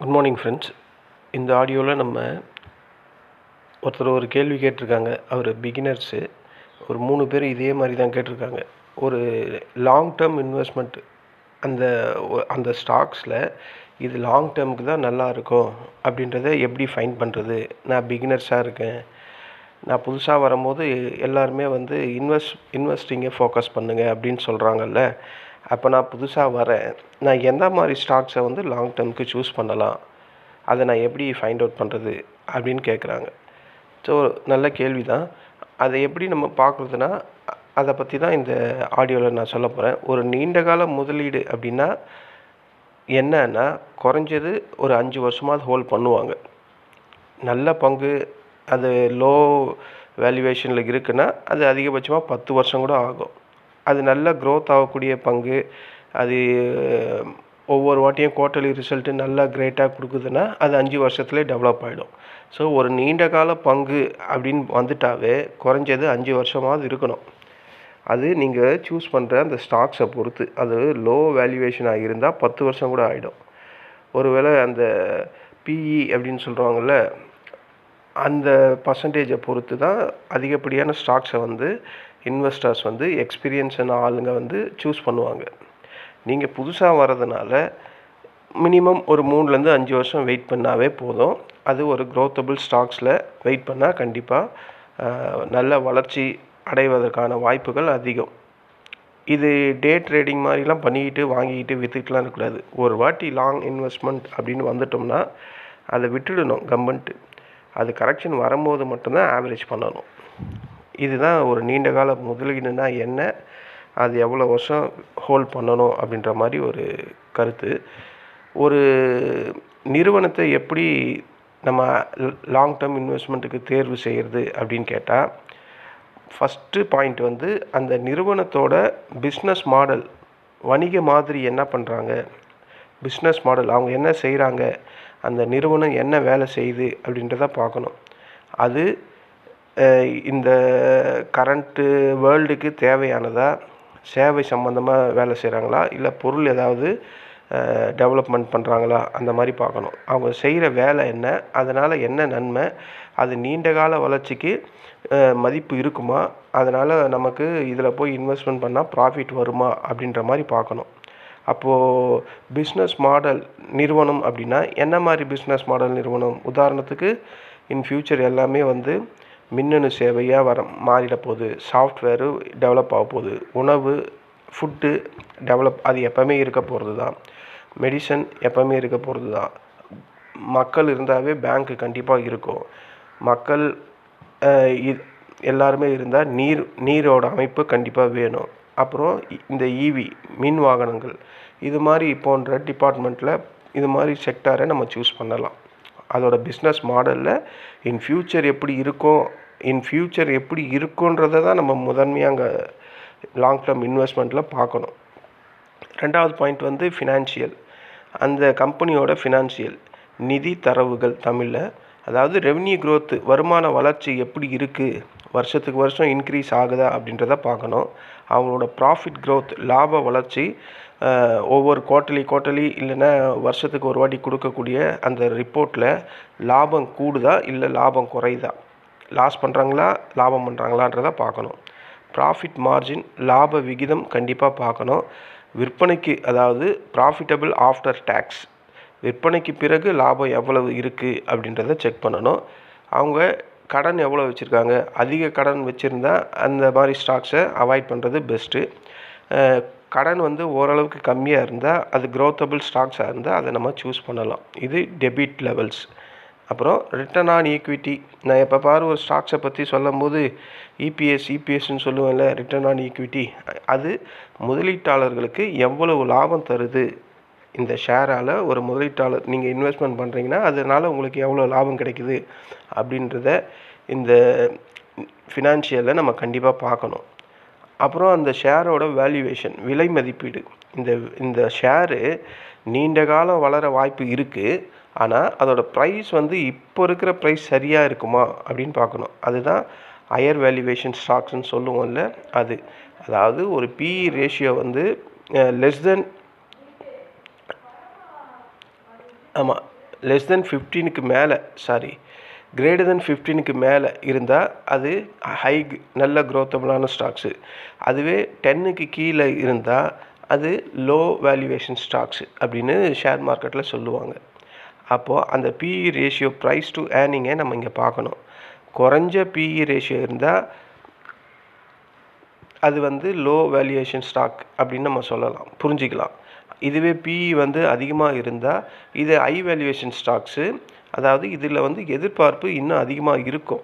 Good morning friends இந்த ஆடியோவில் நம்ம ஒருத்தர் ஒரு கேள்வி கேட்டிருக்காங்க. அவர் பிகினர்ஸு ஒரு மூணு பேர் இதே மாதிரி தான் கேட்டிருக்காங்க. ஒரு லாங் டேர்ம் இன்வெஸ்ட்மெண்ட் அந்த அந்த ஸ்டாக்ஸில் இது லாங் டேர்முக்கு தான் நல்லா இருக்கும். அப்படின்றத எப்படி ஃபைன் பண்ணுறது நான் பிகினர்ஸாக இருக்கேன். நான் புதுசாக வரும்போது எல்லாருமே வந்து இன்வெஸ்ட் இன்வெஸ்டிங்கை ஃபோக்கஸ் பண்ணுங்க அப்படின்னு சொல்கிறாங்கல்ல அப்போ நான் புதுசாக வரேன். நான் எந்த மாதிரி ஸ்டாக்ஸை வந்து லாங் டேர்முக்கு சூஸ் பண்ணலாம்? அதை நான் எப்படி ஃபைண்ட் அவுட் பண்ணுறது அப்படின்னு கேட்குறாங்க ஸோ நல்ல கேள்வி தான் அதை எப்படி நம்ம பார்க்குறதுனா அதை பற்றி தான் இந்த ஆடியோவில் நான் சொல்ல போகிறேன் ஒரு நீண்ட கால முதலீடு அப்படின்னா என்னன்னா குறைஞ்சது ஒரு அஞ்சு வருஷமாவது ஹோல்ட் பண்ணுவாங்க. நல்ல பங்கு அது லோ வேல்யூவேஷனில் இருக்குன்னா அது அதிகபட்சமாக பத்து வருஷம் கூட ஆகும். அது நல்ல க்ரோத் ஆகக்கூடிய பங்கு. அது ஒவ்வொரு வாட்டியும் குவார்ட்டர்லி ரிசல்ட்டு நல்லா கிரேட்டாக கொடுக்குதுன்னா அது அஞ்சு வருஷத்துலேயே டெவலப் ஆகிடும் ஸோ ஒரு நீண்ட கால பங்கு அப்படின்னு வந்துட்டாவே குறைஞ்சது அஞ்சு வருஷமாவது இருக்கணும். அது நீங்கள் சூஸ் பண்ணுற அந்த ஸ்டாக்ஸை பொறுத்து. அது லோ வேல்யூவேஷனாக இருந்தால் பத்து வருஷம் கூட ஆகிடும் ஒருவேளை அந்த பிஇ அப்படின்னு சொல்கிறாங்கல்ல அந்த பர்சன்டேஜை பொறுத்து தான் அதிகப்படியான ஸ்டாக்ஸை வந்து இன்வெஸ்டர்ஸ் வந்து எக்ஸ்பீரியன்ஸான ஆளுங்க வந்து சூஸ் பண்ணுவாங்க. நீங்கள் புதுசாக வர்றதுனால மினிமம் ஒரு மூணுலேருந்து அஞ்சு வருஷம் வெயிட் பண்ணாவே போதும். அது ஒரு க்ரோத்தபிள் ஸ்டாக்ஸில் வெயிட் பண்ணால் கண்டிப்பாக நல்ல வளர்ச்சி அடைவதற்கான வாய்ப்புகள் அதிகம். இது டே ட்ரேடிங் மாதிரிலாம் பண்ணிக்கிட்டு வாங்கிக்கிட்டு விற்றுட்டுலாம் இருக்கக்கூடாது. ஒரு வாட்டி லாங் இன்வெஸ்ட்மெண்ட் அப்படின்னு வந்துட்டோம்னா அதை விட்டுடணும் கம்பன்ட்டு அது கரெக்ஷன் வரும்போது மட்டும்தான் ஆவரேஜ் பண்ணணும். இதுதான் ஒரு நீண்ட கால முதலீடுனா என்ன? அது எவ்வளோ வருஷம் ஹோல்ட் பண்ணணும் அப்படின்ற மாதிரி ஒரு கருத்து. ஒரு நிறுவனத்தை எப்படி நம்ம லாங் டேர்ம் இன்வெஸ்ட்மெண்ட்டுக்கு தேர்வு செய்கிறது அப்படின்னு கேட்டால் ஃபஸ்ட்டு பாயிண்ட் வந்து அந்த நிறுவனத்தோட பிஸ்னஸ் மாடல் வணிக மாதிரி என்ன பண்ணுறாங்க பிஸ்னஸ் மாடல் அவங்க என்ன செய்கிறாங்க அந்த நிறுவனம் என்ன வேலை செய்யுது அப்படின்றத பார்க்கணும். அது இந்த கரண்ட்டு வேர்ல்டுக்கு தேவையானதா சேவை சம்மந்தமாக வேலை செய்கிறாங்களா இல்லை பொருள் ஏதாவது டெவலப்மெண்ட் பண்ணுறாங்களா அந்த மாதிரி பார்க்கணும். அவங்க செய்கிற வேலை என்ன அதனால் என்ன நன்மை அது நீண்ட கால வளர்ச்சிக்கு மதிப்பு இருக்குமா அதனால் நமக்கு இதில் போய் இன்வெஸ்ட்மெண்ட் பண்ணால் ப்ராஃபிட் வருமா அப்படின்ற மாதிரி பார்க்கணும். அப்போது பிஸ்னஸ் மாடல் நிறுவனம் அப்படின்னா என்ன மாதிரி பிஸ்னஸ் மாடல் நிறுவனம்? உதாரணத்துக்கு இன் ஃப்யூச்சர் எல்லாமே வந்து மின்னணு சேவையாக வர மாறிட போகுது சாஃப்ட்வேரு டெவலப் ஆக போகுது உணவு ஃபுட்டு டெவலப் அது எப்போவுமே இருக்க போகிறது தான் மெடிசன் எப்போவுமே இருக்க போகிறது தான் மக்கள் இருந்தாவே பேங்க்கு கண்டிப்பாக இருக்கும். மக்கள் இது எல்லாருமே இருந்தால் நீர் நீரோட அமைப்பு கண்டிப்பாக வேணும். அப்புறம் இந்த ஈவி மின் வாகனங்கள் இது மாதிரி போன்ற டிபார்ட்மெண்ட்டில் இது மாதிரி செக்டாரை நம்ம சூஸ் பண்ணலாம். அதோட பிஸ்னஸ் மாடலில் இன் ஃப்யூச்சர் எப்படி இருக்கும் இன் ஃப்யூச்சர் எப்படி இருக்குன்றதை தான் நம்ம முதன்மையாக அங்கே லாங் டேர்ம் இன்வெஸ்ட்மெண்ட்டில் பார்க்கணும். ரெண்டாவது பாயிண்ட் வந்து ஃபினான்ஷியல் அந்த கம்பெனியோட ஃபினான்ஷியல் நிதி தரவுகள் தமிழில் அதாவது ரெவன்யூ க்ரோத்து வருமான வளர்ச்சி எப்படி இருக்குது வருஷத்துக்கு வருஷம் இன்க்ரீஸ் ஆகுதா அப்படின்றத பார்க்கணும். அவங்களோட ப்ராஃபிட் க்ரோத் லாப வளர்ச்சி ஒவ்வொரு குவார்ட்டர்லி குவார்ட்டர்லி இல்லைன்னா வருஷத்துக்கு ஒரு வாட்டி கொடுக்கக்கூடிய அந்த ரிப்போர்ட்டில் லாபம் கூடுதா இல்லை லாபம் குறையுதா? லாஸ் பண்ணுறாங்களா லாபம் பண்ணுறாங்களான்றதை பார்க்கணும். ப்ராஃபிட் மார்ஜின் லாப விகிதம் கண்டிப்பாக பார்க்கணும். விற்பனைக்கு அதாவது ப்ராஃபிட்டபிள் ஆஃப்டர் டேக்ஸ் விற்பனைக்கு பிறகு லாபம் எவ்வளவு இருக்குது அப்படின்றத செக் பண்ணணும். அவங்க கடன் எவ்வளோ வச்சுருக்காங்க? அதிக கடன் வச்சுருந்தா அந்த மாதிரி ஸ்டாக்ஸை அவாய்ட் பண்ணுறது பெஸ்ட்டு கடன் வந்து ஓரளவுக்கு கம்மியாக இருந்தால் அது க்ரோத்தபிள் ஸ்டாக்ஸாக இருந்தால் அதை நம்ம சூஸ் பண்ணலாம். இது டெபிட் லெவல்ஸ் அப்புறம் ரிட்டர்ன் ஆன் ஈக்விட்டி நான் எப்போ பாரு ஒரு ஸ்டாக்ஸை பற்றி சொல்லும்போது இபிஎஸ் இபிஎஸ்ன்னு சொல்லுவேன்ல ரிட்டர்ன் ஆன் ஈக்விட்டி அது முதலீட்டாளர்களுக்கு எவ்வளவு லாபம் தருது? இந்த ஷேரால் ஒரு முதலீட்டாளர் நீங்கள் இன்வெஸ்ட்மெண்ட் பண்ணுறீங்கன்னா அதனால் உங்களுக்கு எவ்வளோ லாபம் கிடைக்குது அப்படின்றத இந்த ஃபினான்ஷியலில் நம்ம கண்டிப்பாக பார்க்கணும். அப்புறம் அந்த ஷேரோட வேல்யூவேஷன் விலை மதிப்பீடு. இந்த இந்த ஷேரு நீண்ட காலம் வளர வாய்ப்பு இருக்குது ஆனால் அதோட ப்ரைஸ் வந்து இப்போ இருக்கிற ப்ரைஸ் சரியாக இருக்குமா அப்படின்னு பார்க்கணும். அதுதான் ஹையர் வேல்யூவேஷன் ஸ்டாக்ஸ்னு சொல்லுவோம்ல அது. அதாவது ஒரு பிஇ ரேஷியோ வந்து லெஸ் தென் ஆமாம் லெஸ் தென் ஃபிஃப்டீனுக்கு மேலே சாரி கிரேட்டர் தென் ஃபிஃப்டீனுக்கு மேலே இருந்தால் அது ஹை நல்ல க்ரோத்தபுளான ஸ்டாக்ஸு அதுவே டென்னுக்கு கீழே இருந்தால் அது லோ வேல்யூவேஷன் ஸ்டாக்ஸ் அப்படின்னு ஷேர் மார்க்கெட்டில் சொல்லுவாங்க. அப்போது அந்த பிஇ ரேஷியோ ப்ரைஸ் டு ஏர்னிங்கை நம்ம இங்கே பார்க்கணும். குறைஞ்ச பிஇ ரேஷியோ இருந்தால் அது வந்து லோ வேல்யூவேஷன் ஸ்டாக் அப்படின்னு நம்ம சொல்லலாம். புரிஞ்சிக்கலாம். இதுவே பிஇ வந்து அதிகமாக இருந்தால் இது ஐ வேல்யூவேஷன் ஸ்டாக்ஸு அதாவது இதில் வந்து எதிர்பார்ப்பு இன்னும் அதிகமாக இருக்கும்.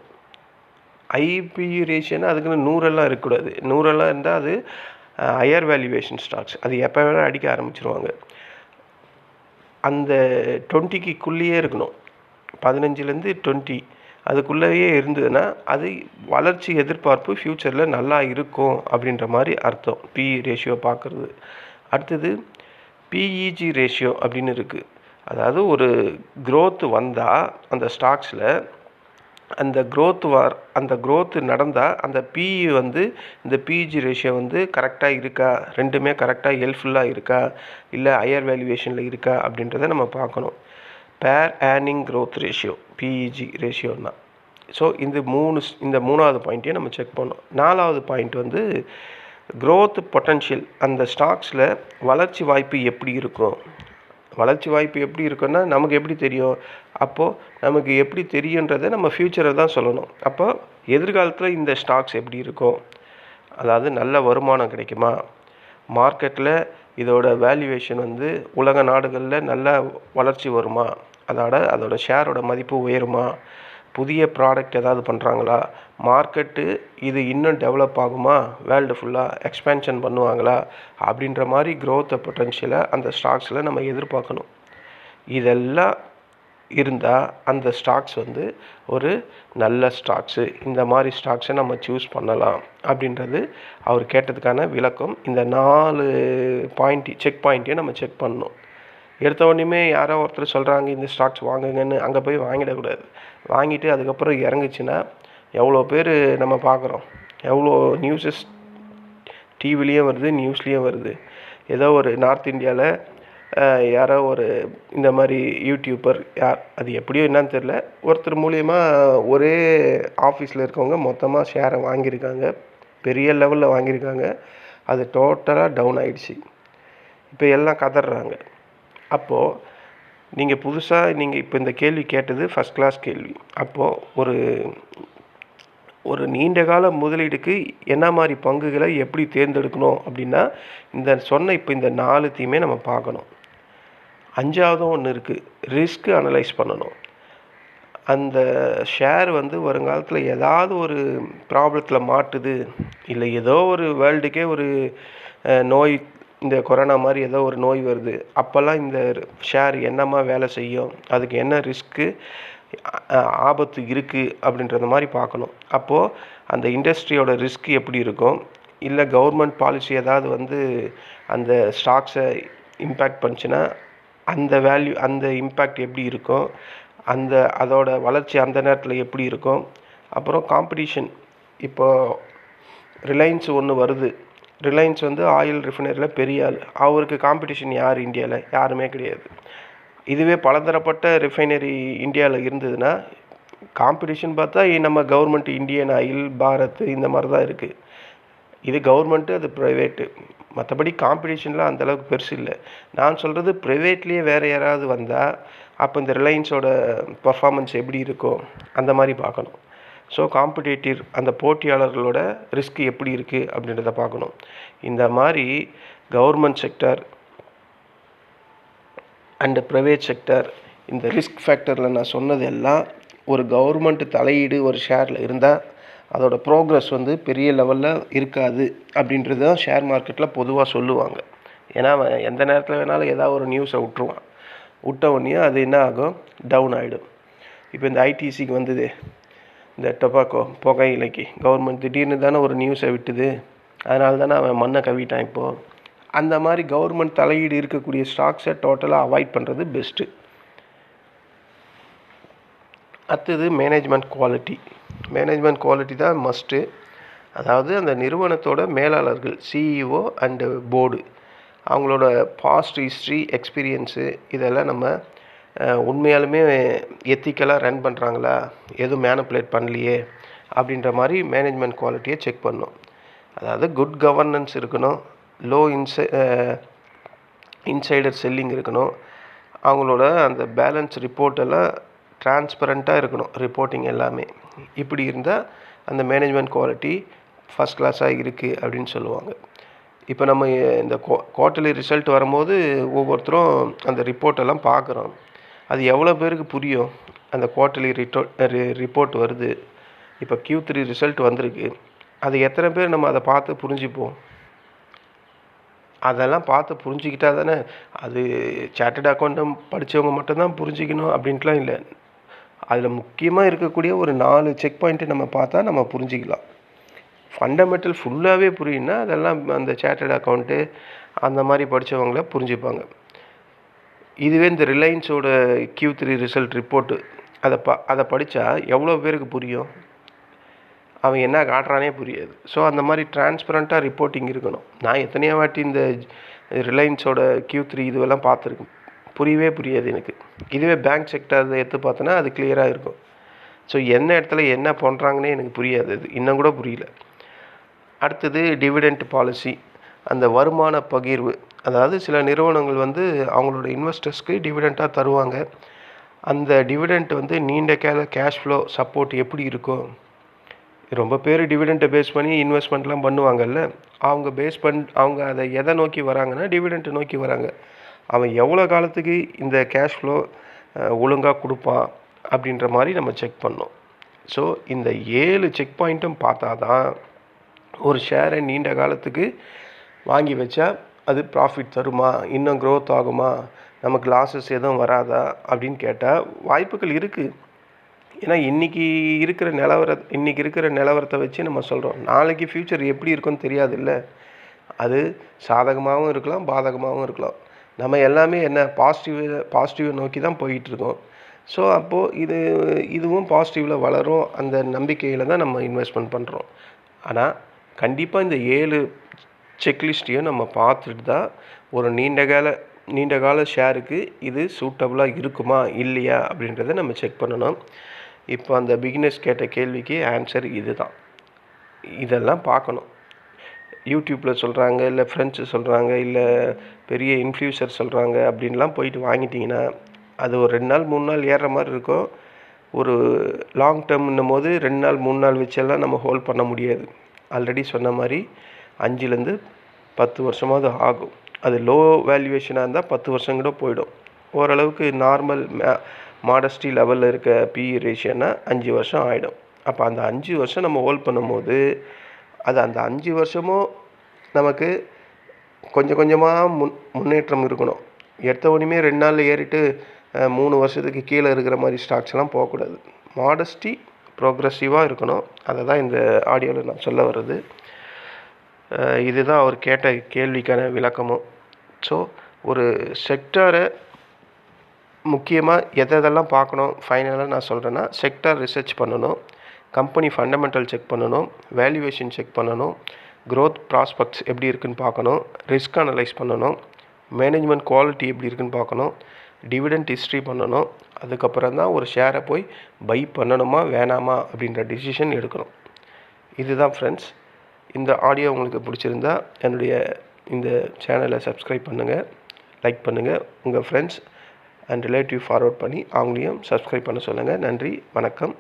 ஐபிஇ ரேஷியோனா அதுக்குன்னு நூறெல்லாம் இருக்கக்கூடாது. நூறெல்லாம் இருந்தால் அது ஹையர் வேல்யூவேஷன் ஸ்டாக்ஸ் அது எப்போ வேணால் அடிக்க ஆரம்பிச்சிருவாங்க. அந்த டுவெண்ட்டிக்குள்ளேயே இருக்கணும். பதினஞ்சுலேருந்து டுவெண்ட்டி அதுக்குள்ளேயே இருந்ததுன்னா அது வளர்ச்சி எதிர்பார்ப்பு ஃப்யூச்சரில் நல்லா இருக்கும் அப்படின்ற மாதிரி அர்த்தம். பிஇ ரேஷியோ பார்க்குறது அடுத்தது பிஇஜி ரேஷியோ அப்படின்னு இருக்குது அதாவது ஒரு க்ரோத் வந்தால் அந்த ஸ்டாக்ஸில் அந்த க்ரோத் வார் அந்த க்ரோத்து நடந்தால் அந்த பிஇ வந்து இந்த பிஇஜி ரேஷியோ வந்து கரெக்டாக இருக்கா? ரெண்டுமே கரெக்டாக ஹெல்ப்ஃபுல்லாக இருக்கா? இல்லை ஹையர் வேல்யூவேஷனில் இருக்கா? அப்படின்றத நம்ம பார்க்கணும். Per earning growth ratio PEG ரேஷியோன்னா so இந்த மூணு ஸ்- இந்த மூணாவது பாயிண்ட்டையும் நம்ம செக் பண்ணோம் நாலாவது பாயிண்ட் வந்து க்ரோத் பொட்டன்ஷியல் அந்த ஸ்டாக்ஸில் வளர்ச்சி வாய்ப்பு எப்படி இருக்கும்? வளர்ச்சி வாய்ப்பு எப்படி இருக்குன்னா நமக்கு எப்படி தெரியும்? அப்போது நமக்கு எப்படி தெரியுன்றதை நம்ம ஃப்யூச்சரை தான் சொல்லணும். அப்போ எதிர்காலத்தில் இந்த ஸ்டாக்ஸ் எப்படி இருக்கும்? அதாவது நல்ல வருமானம் கிடைக்குமா? மார்க்கெட்டில் இதோட வேல்யூவேஷன் வந்து உலக நாடுகளில் நல்ல வளர்ச்சி வருமா? அதோட அதோட ஷேரோட மதிப்பு உயருமா? புதிய ப்ராடக்ட் ஏதாவது பண்ணுறாங்களா மார்க்கெட்டு இது இன்னும் டெவலப் ஆகுமா? வேர்ல்டு ஃபுல்லாக எக்ஸ்பேன்ஷன் பண்ணுவாங்களா? அப்படின்ற மாதிரி க்ரோத்தை பொட்டன்ஷியலை அந்த ஸ்டாக்ஸில் நம்ம எதிர்பார்க்கணும். இதெல்லாம் இருந்தால் அந்த ஸ்டாக்ஸ் வந்து ஒரு நல்ல ஸ்டாக்ஸு இந்த மாதிரி ஸ்டாக்ஸை நம்ம சூஸ் பண்ணலாம் அப்படின்றது அவர் கேட்டதுக்கான விளக்கம். இந்த நாலு பாயிண்ட் செக் பாயிண்ட்டையும் நம்ம செக் பண்ணணும். எடுத்த உடனேமே யாரோ ஒருத்தர் சொல்கிறாங்க இந்த ஸ்டாக்ஸ் வாங்குங்கன்னு. அங்கே போய் வாங்கிடக்கூடாது. வாங்கிட்டு அதுக்கப்புறம் இறங்குச்சுன்னா எவ்வளோ பேர் நம்ம பார்க்குறோம். எவ்வளோ நியூஸஸ் டிவிலையும் வருது நியூஸ்லேயும் வருது. ஏதோ ஒரு நார்த் இந்தியாவில் யாரோ ஒரு இந்த மாதிரி யூடியூப்பர் யார் அது எப்படியோ என்னன்னு தெரில ஒருத்தர் மூலியமா ஒரே ஆஃபீஸில் இருக்கவங்க மொத்தமாக ஷேரை வாங்கியிருக்காங்க. பெரிய லெவலில் வாங்கியிருக்காங்க. அது டோட்டலாக டவுன் ஆகிடுச்சு இப்போ எல்லாம் கதறாங்க. அப்போது நீங்கள் புதுசாக நீங்கள் இப்போ இந்த கேள்வி கேட்டது ஃபஸ்ட் கிளாஸ் கேள்வி. அப்போது ஒரு ஒரு நீண்ட கால முதலீடுக்கு என்ன மாதிரி பங்குகளை எப்படி தேர்ந்தெடுக்கணும் அப்படின்னா இந்த சொன்ன இப்போ இந்த நாலுத்தையுமே நம்ம பார்க்கணும். அஞ்சாவதும் ஒன்று இருக்குது ரிஸ்க் அனலைஸ் பண்ணணும். அந்த ஷேர் வந்து வருங்காலத்தில் ஏதாவது ஒரு ப்ராப்ளத்தில் மாட்டுது இல்லை ஏதோ ஒரு வேர்ல்டுக்கே ஒரு நோய் இந்த கொரோனா மாதிரி ஏதோ ஒரு நோய் வருது. அப்போல்லாம் இந்த ஷேர் என்னம்மா வேலை செய்யும்? அதுக்கு என்ன ரிஸ்க்கு ஆபத்து இருக்குது அப்படின்றத மாதிரி பார்க்கணும். அப்போது அந்த இண்டஸ்ட்ரியோட ரிஸ்க் எப்படி இருக்கும்? இல்லை கவர்மெண்ட் பாலிசி ஏதாவது வந்து அந்த ஸ்டாக்ஸை இம்பேக்ட் பண்ணுச்சுன்னா அந்த வேல்யூ அந்த இம்பேக்ட் எப்படி இருக்கும்? அந்த அதோட வளர்ச்சி அந்த நேரத்தில் எப்படி இருக்கும்? அப்புறம் காம்படிஷன் இப்போது ரிலையன்ஸ் ஒன்று வருது. ரிலையன்ஸ் வந்து ஆயில் ரிஃபைனரியில் பெரிய ஆள். அவருக்கு காம்படிஷன் யார் இந்தியாவில் யாருமே கிடையாது. இதுவே பலதரப்பட்ட ரிஃபைனரி இந்தியாவில் இருந்ததுன்னா காம்படிஷன் பார்த்தா நம்ம கவர்மெண்ட் இந்தியன் ஆயில் பாரத் இந்த மாதிரி தான் இருக்குது இது கவர்மெண்ட்டு அது ப்ரைவேட்டு மற்றபடி காம்படிஷன்லாம் அந்தளவுக்கு பெருசு இல்லை. நான் சொல்கிறது ப்ரைவேட்லேயே வேறு யாராவது வந்தால் அப்போ இந்த ரிலையன்ஸோட பர்ஃபாமன்ஸ் எப்படி இருக்கும் அந்த மாதிரி பார்க்கணும். ஸோ காம்படேட்டிவ் அந்த போட்டியாளர்களோட ரிஸ்க் எப்படி இருக்குது அப்படின்றத பார்க்கணும். இந்த மாதிரி government sector and private sector இந்த ரிஸ்க் ஃபேக்டரில் நான் சொன்னது எல்லாம் ஒரு கவர்மெண்ட் தலையீடு ஒரு ஷேரில் இருந்தால் அதோட ப்ரோக்ரஸ் வந்து பெரிய லெவலில் இருக்காது அப்படின்றது தான் ஷேர் மார்க்கெட்டில் பொதுவாக சொல்லுவாங்க. ஏன்னா அவன் எந்த நேரத்தில் வேணாலும் ஏதாவது ஒரு நியூஸை விட்ருவான் விட்ட உடனே அது என்ன ஆகும்? டவுன் ஆகிடும் இப்போ இந்த ஐடிசிக்கு வந்தது. இந்த டொபாக்கோ புகையிலைக்கு கவர்மெண்ட் திடீர்னு தானே ஒரு நியூஸை விட்டுது. அதனால தானே அவன் மண்ணை கவிட்டான் இப்போது அந்த மாதிரி கவர்மெண்ட் தலையீடு இருக்கக்கூடிய ஸ்டாக்ஸை டோட்டலாக அவாய்ட் பண்ணுறது பெஸ்ட்டு அடுத்தது மேனேஜ்மெண்ட் குவாலிட்டி மேனேஜ்மெண்ட் குவாலிட்டி தான் மஸ்ட்டு அதாவது அந்த நிறுவனத்தோட மேலாளர்கள் சிஇஓ அண்டு போர்டு அவங்களோட பாஸ்ட் ஹிஸ்ட்ரி எக்ஸ்பீரியன்ஸு இதெல்லாம் நம்ம உண்மையாலுமே எத்திக்கலாக ரன் பண்ணுறாங்களா எதுவும் மேனுப்புலேட் பண்ணலையே? அப்படின்ற மாதிரி மேனேஜ்மெண்ட் குவாலிட்டியை செக் பண்ணணும் அதாவது குட் கவர்னன்ஸ் இருக்கணும். லோ இன்சை இன்சைடர் செல்லிங் இருக்கணும். அவங்களோட அந்த பேலன்ஸ் ரிப்போர்ட் எல்லாம் டிரான்ஸ்பரண்ட்டாக இருக்கணும் ரிப்போர்ட்டிங் எல்லாமே. இப்படி இருந்தால் அந்த மேனேஜ்மெண்ட் குவாலிட்டி ஃபஸ்ட் கிளாஸாக இருக்குது அப்படின்னு சொல்லுவாங்க. இப்போ நம்ம இந்த குவார்ட்டர்லி ரிசல்ட் வரும்போது ஒவ்வொருத்தரும் அந்த ரிப்போர்ட் எல்லாம் பார்க்குறோம். அது எவ்வளோ பேருக்கு புரியும்? அந்த குவார்ட்டர்லி ரிட்டோ ரிப்போர்ட் வருது. இப்போ கியூ த்ரீ ரிசல்ட் வந்திருக்கு. அது எத்தனை பேர் நம்ம அதை பார்த்து புரிஞ்சுப்போம்? அதெல்லாம் பார்த்து புரிஞ்சுக்கிட்டா தானே? அது சார்ட்டட் அக்கௌண்ட்டும் படித்தவங்க மட்டும்தான் புரிஞ்சிக்கணும் அப்படின்ட்டுலாம் இல்லை. அதில் முக்கியமாக இருக்கக்கூடிய ஒரு நாலு செக் பாயிண்ட்டு நம்ம பார்த்தா நம்ம புரிஞ்சிக்கலாம். ஃபண்டமெண்டல் ஃபுல்லாகவே புரியும்னா அதெல்லாம் அந்த சார்ட்டட் அக்கௌண்ட்டு அந்த மாதிரி படித்தவங்கள புரிஞ்சுப்பாங்க. இதுவே இந்த ரிலையன்ஸோட கியூ த்ரீ ரிசல்ட் ரிப்போர்ட்டு அதை ப அதை படித்தா எவ்வளோ பேருக்கு புரியும்? அவன் என்ன காட்டுறானே புரியாது. ஸோ அந்த மாதிரி டிரான்ஸ்பரண்ட்டாக ரிப்போர்ட்டிங் இருக்கணும். நான் எத்தனையோ வாட்டி இந்த ரிலையன்ஸோட கியூ த்ரீ இதுவெல்லாம் பார்த்துருக்கேன். புரியவே புரியாது எனக்கு. இதுவே பேங்க் செக்டர் எடுத்து பார்த்தோன்னா அது கிளியராக இருக்கும். ஸோ என்ன இடத்துல என்ன பண்ணுறாங்கன்னே எனக்கு புரியாது. அது இன்னும் கூட புரியல. அடுத்தது டிவிடெண்ட் பாலிசி அந்த வருமான பகிர்வு. அதாவது சில நிறுவனங்கள் வந்து அவங்களோட இன்வெஸ்டர்ஸ்க்கு டிவிடெண்ட்டாக தருவாங்க. அந்த டிவிடெண்ட் வந்து நீண்ட கால கேஷ் ஃப்ளோ சப்போர்ட் எப்படி இருக்கும்? ரொம்ப பேர் டிவிடெண்ட்டை பேஸ் பண்ணி இன்வெஸ்ட்மெண்ட்லாம் பண்ணுவாங்கல்ல அவங்க பேஸ் பண் அவங்க அதை எதை நோக்கி வராங்கன்னா டிவிடெண்ட்டை நோக்கி வராங்க. அவன் எவ்வளோ காலத்துக்கு இந்த கேஷ் ஃப்ளோ ஒழுங்காக கொடுப்பான் அப்படின்ற மாதிரி நம்ம செக் பண்ணோம். ஸோ இந்த ஏழு செக் பாயிண்ட்டும் பார்த்தா தான் ஒரு ஷேரை நீண்ட காலத்துக்கு வாங்கி வச்சா அது ப்ராஃபிட் தருமா? இன்னும் க்ரோத் ஆகுமா? நமக்கு லாஸஸ் எதுவும் வராதா? அப்படின்னு கேட்டால் வாய்ப்புகள் இருக்குது ஏன்னா இன்றைக்கி இருக்கிற நிலவர இன்றைக்கி இருக்கிற நிலவரத்தை வச்சு நம்ம சொல்கிறோம் நாளைக்கு ஃப்யூச்சர் எப்படி இருக்குன்னு தெரியாதுல்ல. அது சாதகமாகவும் இருக்கலாம் பாதகமாகவும் இருக்கலாம். நம்ம எல்லாமே என்ன பாசிட்டிவ் பாசிட்டிவை நோக்கி தான் போயிட்டுருக்கோம். ஸோ அப்போது இது இதுவும் பாசிட்டிவில் வளரும். அந்த நம்பிக்கையில் தான் நம்ம இன்வெஸ்ட்மெண்ட் பண்ணுறோம் ஆனால் கண்டிப்பாக இந்த ஏழு செக்லிஸ்ட்டையும் நம்ம பார்த்துட்டு தான் ஒரு நீண்ட கால நீண்ட கால ஷேருக்கு இது சூட்டபுளாக இருக்குமா இல்லையா அப்படின்றத நம்ம செக் பண்ணணும். இப்போ அந்த பிகினர்ஸ் கேட்ட கேள்விக்கு ஆன்சர் இதுதான். இதெல்லாம் பார்க்கணும். யூடியூப்பில் சொல்கிறாங்க இல்லை ஃப்ரெண்ட்ஸு சொல்கிறாங்க இல்லை பெரிய இன்ஃப்ளூசர் சொல்கிறாங்க அப்படின்லாம் போயிட்டு வாங்கிட்டிங்கன்னா அது ஒரு ரெண்டு நாள் மூணு நாள் ஏறுற மாதிரி இருக்கும். ஒரு லாங் டேர்ம்னும் போது ரெண்டு நாள் மூணு நாள் வச்செல்லாம் நம்ம ஹோல்ட் பண்ண முடியாது. ஆல்ரெடி சொன்ன மாதிரி அஞ்சுலேருந்து பத்து வருஷமாவது ஆகும். அது லோ வேல்யூவேஷனாக இருந்தால் பத்து வருஷம் கூட போயிடும். ஓரளவுக்கு நார்மல் மாடஸ்டி லெவலில் இருக்க பிஇ ரேஷியோனா அஞ்சு வருஷம் ஆகிடும் அப்போ அந்த அஞ்சு வருஷம் நம்ம ஹோல்ட் பண்ணும்போது அது அந்த அஞ்சு வருஷமும் நமக்கு கொஞ்சம் கொஞ்சமாக முன் முன்னேற்றம் இருக்கணும். எடுத்த உடனே ரெண்டு நாளில் ஏறிட்டு மூணு வருஷத்துக்கு கீழே இருக்கிற மாதிரி ஸ்டாக்ஸ்லாம் போகக்கூடாது. மாடஸ்டி ப்ரோக்ரஸிவாக இருக்கணும். அதை தான் இந்த ஆடியோவில் நான் சொல்ல வர்றது. இதுதான் அவர் கேட்ட கேள்விக்கான விளக்கமும். ஸோ ஒரு செக்டாரை முக்கியமாக எதை எதெல்லாம் பார்க்கணும் ஃபைனலாக நான் சொல்கிறேன்னா செக்டார் ரிசர்ச் பண்ணணும் கம்பெனி ஃபண்டமெண்டல் செக் பண்ணணும் வேல்யூவேஷன் செக் பண்ணணும் க்ரோத் ப்ராஸ்பெக்ட்ஸ் எப்படி இருக்குன்னு பார்க்கணும் ரிஸ்க் அனலைஸ் பண்ணணும் மேனேஜ்மெண்ட் குவாலிட்டி எப்படி இருக்குன்னு பார்க்கணும் டிவிடெண்ட் ஹிஸ்ட்ரி பண்ணணும் அதுக்கப்புறம் தான் ஒரு ஷேரை போய் பை பண்ணணுமா வேணாமா அப்படின்ற டிசிஷன் எடுக்கணும். இதுதான் ஃப்ரெண்ட்ஸ் இந்த ஆடியோ உங்களுக்கு பிடிச்சிருந்தா என்னுடைய இந்த சேனலை சப்ஸ்கிரைப் பண்ணுங்கள் லைக் பண்ணுங்கள் உங்கள் ஃப்ரெண்ட்ஸ் அண்ட் ரிலேட்டிவ் ஃபார்வர்ட் பண்ணி அவங்களையும் சப்ஸ்கிரைப் பண்ண சொல்லுங்கள் நன்றி வணக்கம்.